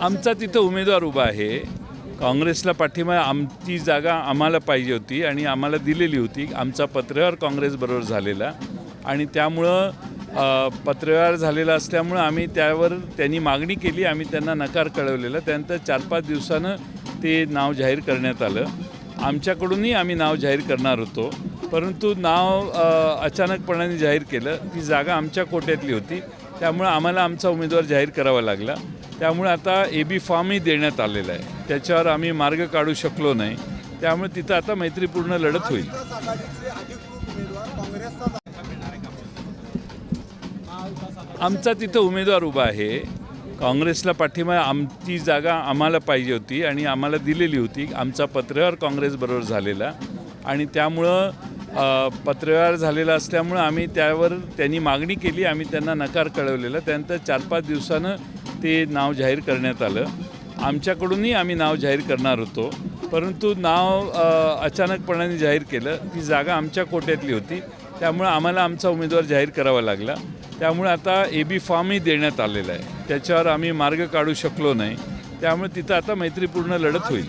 आमचा तिथं उमेदवार उभा आहे. काँग्रेसला पाठिंबा आमची जागा आम्हाला पाहिजे होती आणि आम्हाला दिलेली होती. आमचा पत्रव्यवहार काँग्रेसबरोबर झालेला. आणि त्यामुळं पत्रव्यवहार झालेला असल्यामुळं आम्ही त्यावर त्यांनी मागणी केली. आम्ही त्यांना नकार कळवलेला. त्यानंतर चार पाच दिवसानं ते नाव जाहीर करण्यात आलं. आमच्याकडूनही आम्ही नाव जाहीर करणार होतो. परंतु नाव अचानकपणाने जाहीर केलं. ती जागा आमच्या कोट्यातली होती. त्यामुळं आम्हाला आमचा उमेदवार जाहीर करावा लागला. त्यामुळे आता ए बी फॉर्मही देण्यात आलेला आहे. त्याच्यावर आम्ही मार्ग काढू शकलो नाही. त्यामुळे तिथं आता मैत्रीपूर्ण लढत होईल. आमचा तिथं उमेदवार उभा आहे. काँग्रेसला पाठिंबा आमची जागा आम्हाला पाहिजे होती आणि आम्हाला दिलेली होती. आमचा पत्रव्यवहार काँग्रेसबरोबर झालेला. आणि त्यामुळं पत्रव्यवहार झालेला असल्यामुळं आम्ही त्यावर त्यांनी मागणी केली आम्ही त्यांना नकार कळवलेला. त्यानंतर चार पाच दिवसानं ते नाव जाहीर करण्यात आलं. आमच्याकडूनही आम्ही नाव जाहीर करणार होतो. परंतु नाव अचानकपणाने जाहीर केलं. ती जागा आमच्या कोट्यातली होती. त्यामुळं आम्हाला आमचा उमेदवार जाहीर करावा लागला. त्यामुळे आता ए बी फॉर्मही देण्यात आलेला आहे. त्याच्यावर आम्ही मार्ग काढू शकलो नाही. त्यामुळे तिथं आता मैत्रीपूर्ण लढत होईल.